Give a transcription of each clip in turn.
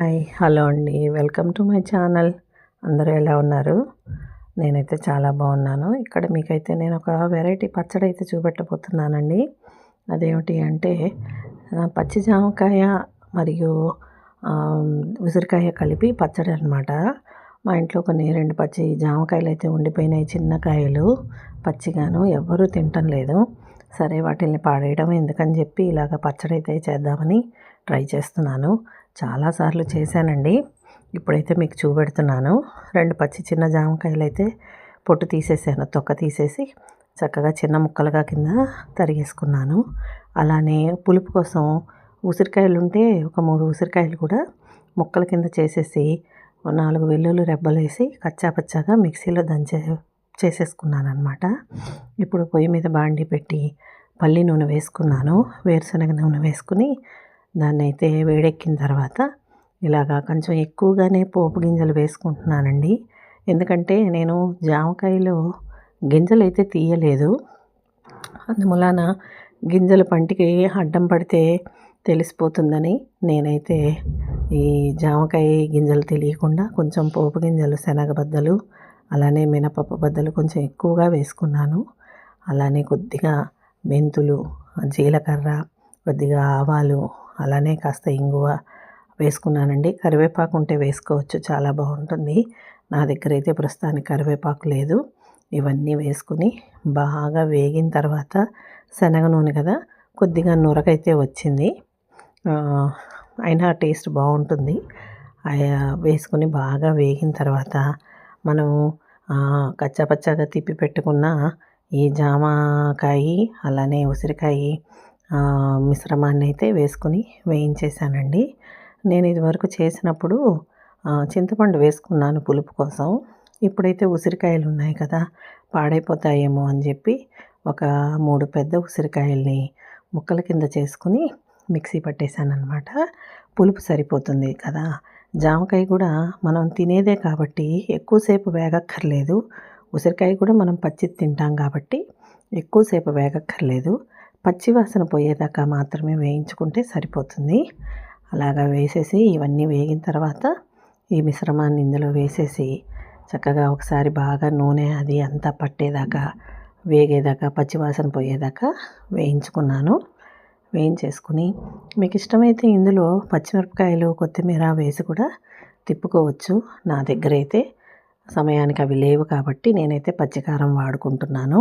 Hi hello అండి. Welcome to my channel. అందరూ ఎలా ఉన్నారు? నేనైతే చాలా బాగున్నాను. ఇక్కడ మీకైతే నేను ఒక వెరైటీ పచ్చడి అయితే చూపెట్టబోతున్నానండి. అదేమిటి అంటే పచ్చి జామకాయ మరియు ఉసిరికాయ కలిపి పచ్చడి అనమాట మా ఇంట్లో కొన్ని రెండు పచ్చి జామకాయలు అయితే ఉండిపోయినాయి చిన్న కాయలు. పచ్చిగాను ఎవ్వరూ తినటం లేదు. సరే వాటిని పాడేయడం ఎందుకని చెప్పి ఇలాగ పచ్చడి అయితే చేద్దామని ట్రై చేస్తున్నాను. చాలాసార్లు చేశానండి. ఇప్పుడైతే మీకు చూపెడుతున్నాను. రెండు పచ్చి చిన్న జామకాయలు అయితే పొట్టు తీసేసాను. తొక్క తీసేసి చక్కగా చిన్న ముక్కలుగా కింద తరిగేసుకున్నాను. అలానే పులుపు కోసం ఉసిరికాయలు ఉంటే ఒక మూడు ఉసిరికాయలు కూడా ముక్కల కింద చేసేసి నాలుగు వెల్లుల్లి రెబ్బలేసి కచ్చాపచ్చాగా మిక్సీలో దంచే చేసేసుకున్నాను అనమాట ఇప్పుడు పొయ్యి మీద బాండి పెట్టి పల్లి నూనె వేసుకున్నాను. వేరుశనగ నూనె వేసుకుని దాన్ని అయితే వేడెక్కిన తర్వాత ఇలాగా కొంచెం ఎక్కువగానే పోపు గింజలు వేసుకుంటున్నానండి. ఎందుకంటే నేను జామకాయలో గింజలు అయితే తీయలేదు. అందువలన గింజల పంటికి అడ్డం పడితే తెలిసిపోతుందని నేనైతే ఈ జామకాయ గింజలు తెలియకుండా కొంచెం పోపు గింజలు శనగబద్దలు అలానే మినపప్పు బద్దలు కొంచెం ఎక్కువగా వేసుకున్నాను. అలానే కొద్దిగా మెంతులు జీలకర్ర కొద్దిగా ఆవాలు అలానే కాస్త ఇంగువ వేసుకున్నానండి. కరివేపాకు ఉంటే వేసుకోవచ్చు చాలా బాగుంటుంది. నా దగ్గర అయితే ప్రస్తుతానికి కరివేపాకు లేదు. ఇవన్నీ వేసుకుని బాగా వేగిన తర్వాత శనగ నూనె కదా కొద్దిగా నురకైతే వచ్చింది. అయినా టేస్ట్ బాగుంటుంది. వేసుకుని బాగా వేగిన తర్వాత మనము కచ్చాపచ్చాగా తిప్పి పెట్టుకున్న ఈ జామకాయ అలానే ఉసిరికాయ మిశ్రమాన్ని అయితే వేసుకుని వేయించేసానండి నేను ఇదివరకు చేసినప్పుడు చింతపండు వేసుకున్నాను పులుపు కోసం. ఇప్పుడైతే ఉసిరికాయలు ఉన్నాయి కదా పాడైపోతాయేమో అని చెప్పి ఒక మూడు పెద్ద ఉసిరికాయల్ని ముక్కల కింద చేసుకుని మిక్సీ పట్టేశాను అనమాట పులుపు సరిపోతుంది కదా. జామకాయ కూడా మనం తినేదే కాబట్టి ఎక్కువసేపు వేగక్కర్లేదు. ఉసిరికాయ కూడా మనం పచ్చి తింటాం కాబట్టి ఎక్కువసేపు వేగక్కర్లేదు. పచ్చివాసన పోయేదాకా మాత్రమే వేయించుకుంటే సరిపోతుంది. అలాగా వేసేసి ఇవన్నీ వేగిన తర్వాత ఈ మిశ్రమాన్ని ఇందులో వేసేసి చక్కగా ఒకసారి బాగా నూనె అది అంతా పట్టేదాకా వేగేదాకా పచ్చివాసన పోయేదాకా వేయించుకున్నాను. వేయించేసుకుని మీకు ఇష్టమైతే ఇందులో పచ్చిమిరపకాయలు కొత్తిమీర వేసి కూడా తిప్పుకోవచ్చు. నా దగ్గర అయితే సమయానికి అవి లేవు కాబట్టి నేనైతే పచ్చికారం వాడుకుంటున్నాను.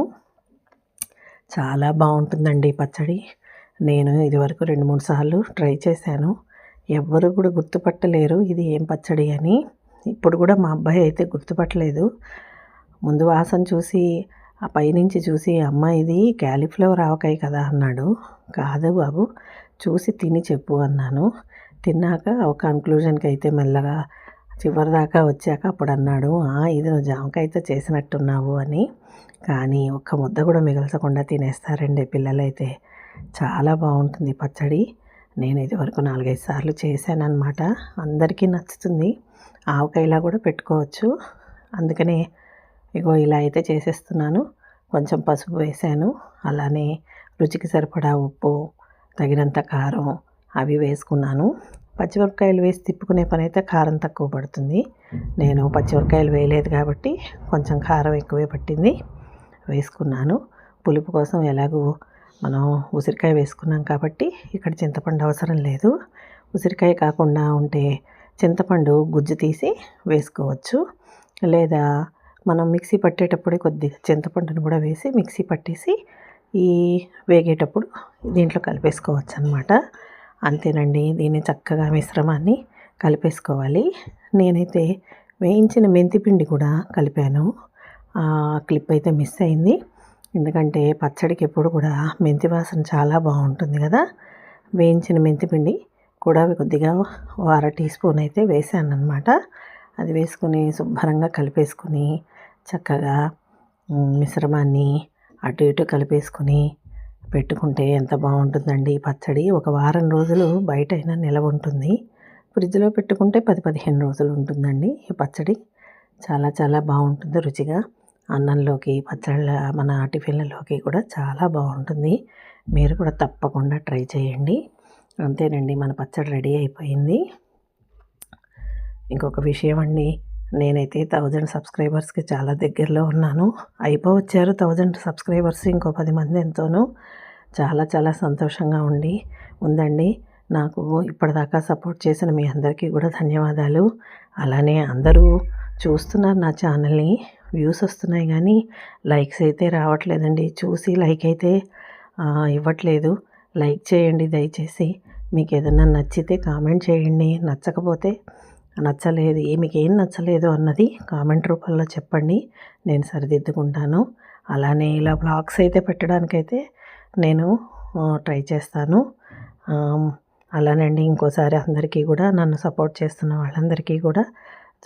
చాలా బాగుంటుందండి పచ్చడి. నేను ఇదివరకు రెండు మూడు సార్లు ట్రై చేశాను. ఎవ్వరు కూడా గుర్తుపట్టలేరు ఇది ఏం పచ్చడి అని. ఇప్పుడు కూడా మా అబ్బాయి అయితే గుర్తుపట్టలేదు. ముందు వాసన చూసి ఆ పైనుంచి చూసి అమ్మ ఇది క్యాలీఫ్లవర్ ఆవకాయ కదా అన్నాడు. కాదు బాబు చూసి తిని చెప్పు అన్నాను. తిన్నాక ఒక కన్క్లూజన్కి అయితే మెల్లగా చివరిదాకా వచ్చాక అప్పుడు అన్నాడు ఇది నువ్వు జామకాయతో చేసినట్టున్నావు అని. కానీ ఒక్క ముద్ద కూడా మిగల్చకుండా తినేస్తారండి పిల్లలైతే. చాలా బాగుంటుంది పచ్చడి. నేను ఇదివరకు నాలుగైదు సార్లు చేశానన్నమాట. అందరికీ నచ్చుతుంది. ఆవకాయలా కూడా పెట్టుకోవచ్చు. అందుకనే ఇగో ఇలా అయితే చేసేస్తున్నాను. కొంచెం పసుపు వేసాను. అలానే రుచికి సరిపడా ఉప్పు తగినంత కారం అవి వేసుకున్నాను. పచ్చిమిరపకాయలు వేసి తిప్పుకునే పని అయితే కారం తక్కువ పడుతుంది. నేను పచ్చిమిరపకాయలు వేయలేదు కాబట్టి కొంచెం కారం ఎక్కువే పట్టింది. వేసుకున్నాను. పులుపు కోసం ఎలాగో మనం ఉసిరికాయ వేసుకున్నాం కాబట్టి ఇక్కడ చింతపండు అవసరం లేదు. ఉసిరికాయ కాకుండా ఉంటే చింతపండు గుజ్జు తీసి వేసుకోవచ్చు. లేదా మనం మిక్సీ పట్టేటప్పుడే కొద్దిగా చింతపండును కూడా వేసి మిక్సీ పట్టేసి ఈ వేగేటప్పుడు దీంట్లో కలిపేసుకోవచ్చు అనమాట అంతేనండి. దీన్ని చక్కగా మిశ్రమాన్ని కలిపేసుకోవాలి. నేనైతే వేయించిన మెంతిపిండి కూడా కలిపాను. క్లిప్ అయితే మిస్ అయింది. ఎందుకంటే పచ్చడికి ఎప్పుడు కూడా మెంతి వాసన చాలా బాగుంటుంది కదా. వేయించిన మెంతిపిండి కూడా కొద్దిగా అర టీ స్పూన్ అయితే వేసాను అనమాట అది వేసుకుని శుభ్రంగా కలిపేసుకుని చక్కగా మిశ్రమాన్ని అటు ఇటు కలిపేసుకుని పెట్టుకుంటే ఎంత బాగుంటుందండి? ఈ పచ్చడి ఒక వారం రోజులు బయట అయినా నిలవ ఉంటుంది. ఫ్రిడ్జ్లో పెట్టుకుంటే పది పదిహేను రోజులు ఉంటుందండి ఈ పచ్చడి. చాలా చాలా బాగుంటుంది రుచిగా. అన్నంలోకి పచ్చళ్ళ మన టిఫిన్లలోకి కూడా చాలా బాగుంటుంది. మీరు కూడా తప్పకుండా ట్రై చేయండి. అంతేనండి మన పచ్చడి రెడీ అయిపోయింది. ఇంకొక విషయం అండి నేనైతే థౌజండ్ సబ్స్క్రైబర్స్కి చాలా దగ్గరలో ఉన్నాను. అయిపోవచ్చారు థౌజండ్ సబ్స్క్రైబర్స్ ఇంకో పది మంది ఎంతోనూ. చాలా చాలా సంతోషంగా ఉండి ఉందండి. నాకు ఇప్పటిదాకా సపోర్ట్ చేసిన మీ అందరికీ కూడా ధన్యవాదాలు. అలానే అందరూ చూస్తున్నారు నా ఛానల్ని. వ్యూస్ వస్తున్నాయి కానీ లైక్స్ అయితే రావట్లేదండి. చూసి లైక్ అయితే ఇవ్వట్లేదు. లైక్ చేయండి దయచేసి. మీకు ఏదన్నా నచ్చితే కామెంట్ చేయండి. నచ్చకపోతే నచ్చలేదు. ఏ- ఏం నచ్చలేదు అన్నది కామెంట్ రూపంలో చెప్పండి. నేను సరిదిద్దుకుంటాను. అలానే ఇలా బ్లాగ్స్ అయితే పెట్టడానికైతే నేను ట్రై చేస్తాను. అలానండి ఇంకోసారి అందరికీ కూడా నన్ను సపోర్ట్ చేస్తున్న వాళ్ళందరికీ కూడా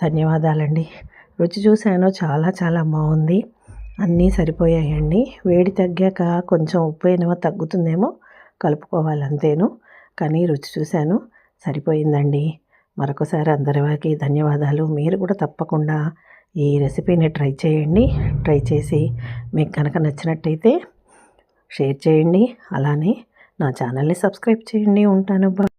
ధన్యవాదాలండి. రుచి చూశాను చాలా చాలా బాగుంది. అన్నీ సరిపోయాయండి. వేడి తగ్గాక కొంచెం ఉప్పు ఏమో తగ్గుతుందేమో కలుపుకోవాలి అంతేను కానీ రుచి చూశాను సరిపోయిందండి. మరొకసారి అందరికి ధన్యవాదాలు. మీరు కూడా తప్పకుండా ఈ రెసిపీని ట్రై చేయండి. ట్రై చేసి మీకు కనుక నచ్చినట్టయితే షేర్ చేయండి. అలానే నా ఛానల్ని సబ్స్క్రైబ్ చేయండి. ఉంటాను.